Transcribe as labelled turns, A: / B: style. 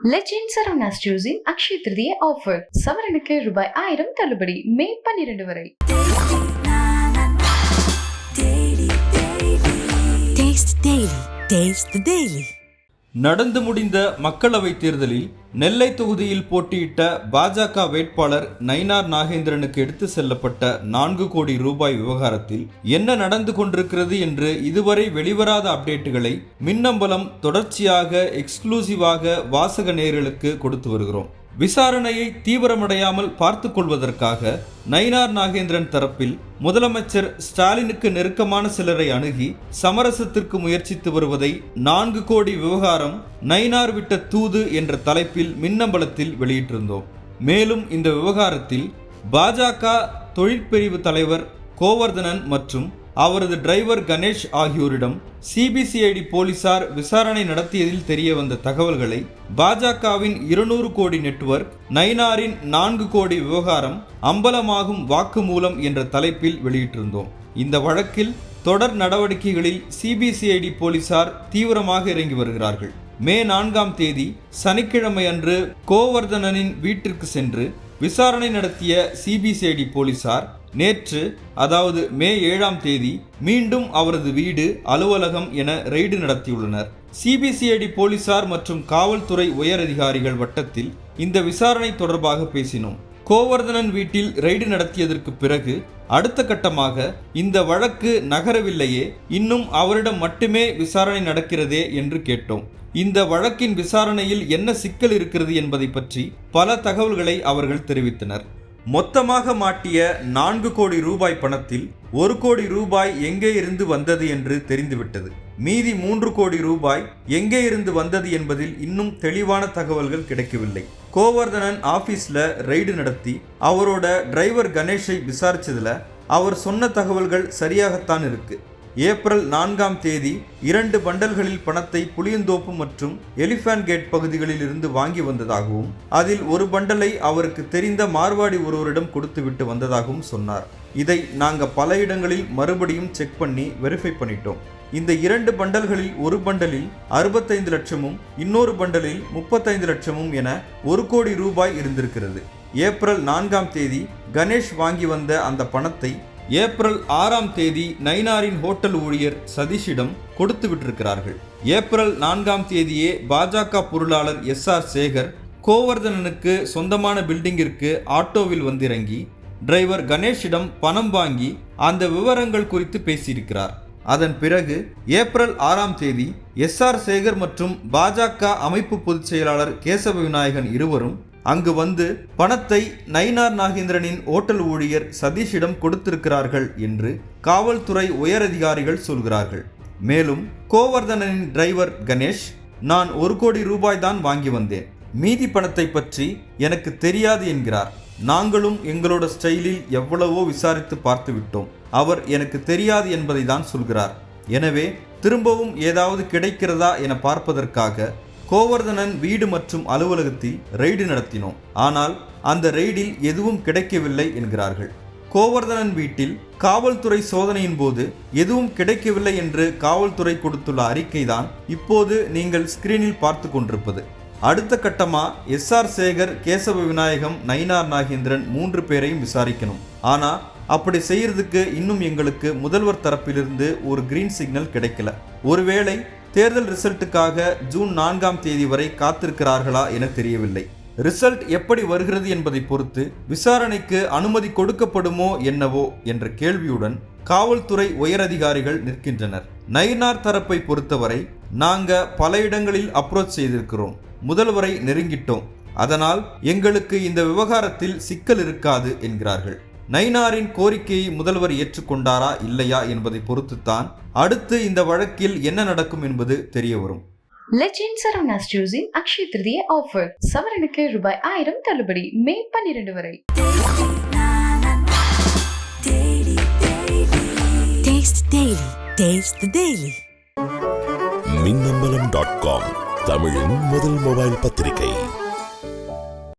A: Legend Saravana ஸ்டூஸின் Akshaya Tritiya offer சவரனுக்கு ரூபாய் ஆயிரம் தள்ளுபடி மே பன்னிரண்டு வரை
B: Taste Daily. Taste the Daily.
C: நடந்து முடிந்த மக்களவைத் தேர்தலில் நெல்லை தொகுதியில் போட்டியிட்ட பாஜக வேட்பாளர் நயினார் நாகேந்திரனுக்கு எடுத்து செல்லப்பட்ட நான்கு கோடி ரூபாய் விவகாரத்தில் என்ன நடந்து கொண்டிருக்கிறது என்று இதுவரை வெளிவராத அப்டேட்டுகளை மின்னம்பலம் தொடர்ச்சியாக எக்ஸ்க்ளூசிவாக வாசக நேர்களுக்கு கொடுத்து வருகிறோம். விசாரணையை தீவிரமடையாமல் பார்த்து கொள்வதற்காக நயினார் நாகேந்திரன் தரப்பில் முதலமைச்சர் ஸ்டாலினுக்கு நெருக்கமான சிலரை அணுகி சமரசத்திற்கு முயற்சித்து வருவதை நான்கு கோடி விவகாரம் நயினார் விட்ட தூது என்ற தலைப்பில் மின்னம்பலத்தில் வெளியிட்டிருந்தோம். மேலும் இந்த விவகாரத்தில் பாஜக தொழிற்பிரிவு தலைவர் கோவர்தனன் மற்றும் அவரது டிரைவர் கணேஷ் ஆகியோரிடம் சிபிசிஐடி போலீசார் விசாரணை நடத்தியதில் தெரிய வந்த தகவல்களை பாஜகவின் இருநூறு கோடி நெட்வொர்க் நைனாரின் நான்கு கோடி விவகாரம் அம்பலமாகும் வாக்குமூலம் என்ற தலைப்பில் வெளியிட்டிருந்தோம். இந்த வழக்கில் தொடர் நடவடிக்கைகளில் சிபிசிஐடி போலீசார் தீவிரமாக இறங்கி வருகிறார்கள். மே நான்காம் தேதி சனிக்கிழமை அன்று கோவர்தனனின் வீட்டிற்கு சென்று விசாரணை நடத்திய சிபிசிஐடி போலீசார் நேற்று அதாவது மே ஏழாம் தேதி மீண்டும் அவரது வீடு அலுவலகம் என ரெய்டு நடத்தியுள்ளனர். சிபிசிஐடி போலீசார் மற்றும் காவல்துறை உயரதிகாரிகள் வட்டத்தில் இந்த விசாரணை தொடர்பாக பேசினோம். கோவர்தனன் வீட்டில் ரெய்டு நடத்தியதற்கு பிறகு அடுத்த கட்டமாக இந்த வழக்கு நகரவில்லையே இன்னும் அவரிடம் மட்டுமே விசாரணை நடக்கிறதே என்று கேட்டோம். இந்த வழக்கின் விசாரணையில் என்ன சிக்கல் இருக்கிறது என்பதை பற்றி பல தகவல்களை அவர்கள் தெரிவித்தனர். மொத்தமாக மாட்டிய நான்கு கோடி ரூபாய் பணத்தில் ஒரு கோடி ரூபாய் எங்கே இருந்து வந்தது என்று தெரிந்துவிட்டது. மீதி மூன்று கோடி ரூபாய் எங்கே இருந்து வந்தது என்பதில் இன்னும் தெளிவான தகவல்கள் கிடைக்கவில்லை. கோவர்தனன் ஆபீஸ்ல ரெய்டு நடத்தி அவரோட டிரைவர் கணேஷை விசாரிச்சதுல அவர் சொன்ன தகவல்கள் சரியாகத்தான் இருக்குது ஏப்ரல் நான்காம் தேதி இரண்டு பண்டல்களில் பணத்தை புளியந்தோப்பு மற்றும் எலிஃபேண்ட் கேட் பகுதிகளில் இருந்து வாங்கி வந்ததாகவும் அதில் ஒரு பண்டலை அவருக்கு தெரிந்த மார்வாடி ஒருவரிடம் கொடுத்துவிட்டு வந்ததாகவும் சொன்னார். இதை நாங்கள் பல இடங்களில் மறுபடியும் செக் பண்ணி வெரிஃபை பண்ணிட்டோம். இந்த இரண்டு பண்டல்களில் ஒரு பண்டலில் அறுபத்தைந்து லட்சமும் இன்னொரு பண்டலில் முப்பத்தைந்து லட்சமும் என ஒரு கோடி ரூபாய் இருந்திருக்கிறது. ஏப்ரல் நான்காம் தேதி கணேஷ் வாங்கி வந்த அந்த பணத்தை ஏப்ரல் ஆறாம் தேதி நைனாரின் ஹோட்டல் ஊழியர் சதீஷிடம் கொடுத்து விட்டிருக்கிறார்கள் ஏப்ரல் நான்காம் தேதியே பாஜக பொருளாளர் எஸ் ஆர் சேகர் கோவர்தனனுக்கு சொந்தமான பில்டிங்கிற்கு ஆட்டோவில் வந்திறங்கி டிரைவர் கணேஷிடம் பணம் வாங்கி அந்த விவரங்கள் குறித்து பேசியிருக்கிறார். அதன் பிறகு ஏப்ரல் ஆறாம் தேதி எஸ் ஆர் சேகர் மற்றும் பாஜக அமைப்பு பொதுச் செயலாளர் கேசவ விநாயகன் இருவரும் அங்கு வந்து பணத்தை நயினார் நாகேந்திரனின் ஓட்டல் ஊழியர் சதீஷிடம் கொடுத்திருக்கிறார்கள் என்று காவல்துறை உயரதிகாரிகள் சொல்கிறார்கள். மேலும் கோவர்தனனின் டிரைவர் கணேஷ் நான் ஒரு கோடி ரூபாய் தான் வாங்கி வந்தேன். மீதி பணத்தை பற்றி எனக்கு தெரியாது என்கிறார். நாங்களும் எங்களோட ஸ்டைலில் எவ்வளவோ விசாரித்து பார்த்து விட்டோம். அவர் எனக்கு தெரியாது என்பதை தான் சொல்கிறார். எனவே திரும்பவும் ஏதாவது கிடைக்கிறதா என பார்ப்பதற்காக கோவர்தனன் வீடு மற்றும் அலுவலகத்தில் ரெய்டு நடத்தினோம். ஆனால் அந்த ரெய்டில் எதுவும் கிடைக்கவில்லை என்கிறார்கள். கோவர்தனன் வீட்டில் காவல்துறை சோதனையின் போது எதுவும் கிடைக்கவில்லை என்று காவல்துறை கொடுத்துள்ள அறிக்கைதான் இப்போது நீங்கள் ஸ்கிரீனில் பார்த்து கொண்டிருப்பது. அடுத்த கட்டமா எஸ் ஆர் சேகர் கேசவ விநாயகம் நயினார் நாகேந்திரன் மூன்று பேரையும் விசாரிக்கணும். ஆனா அப்படி செய்யறதுக்கு இன்னும் எங்களுக்கு முதல்வர் தரப்பிலிருந்து ஒரு கிரீன் சிக்னல் கிடைக்கல. ஒருவேளை தேர்தல் ரிசல்ட்டுக்காக ஜூன் நான்காம் தேதி வரை காத்திருக்கிறார்களா என தெரியவில்லை. ரிசல்ட் எப்படி வருகிறது என்பதை பொறுத்து விசாரணைக்கு அனுமதி கொடுக்கப்படுமோ என்னவோ என்ற கேள்வியுடன் காவல்துறை உயரதிகாரிகள் நிற்கின்றனர். நயினார் தரப்பை பொறுத்தவரை நாங்க பல இடங்களில் அப்ரோச் செய்திருக்கிறோம். முதல்வரை நெருங்கிட்டோம். அதனால் எங்களுக்கு இந்த விவகாரத்தில் சிக்கல் இருக்காது என்கிறார்கள். நைனாரின் கோரிக்கையை முதல்வர் ஏற்றுக்கொண்டாரா இல்லையா என்பதை பொறுத்துத்தான் அடுத்து இந்த வழக்கில் என்ன நடக்கும் என்பது தெரிய வரும்
A: லெஜெண்ட் சரவணா ஸ்டோர்ஸின் அக்ஷய திருதிய ஆஃபர் சவரனுக்கு ரூபாய் ஆயிரம் தள்ளுபடி மே பன்னிரண்டு வரை
B: Taste Daily. Taste the Daily.
D: Minnambalam dot com தமிழின் முதல் மொபைல் பத்திரிகை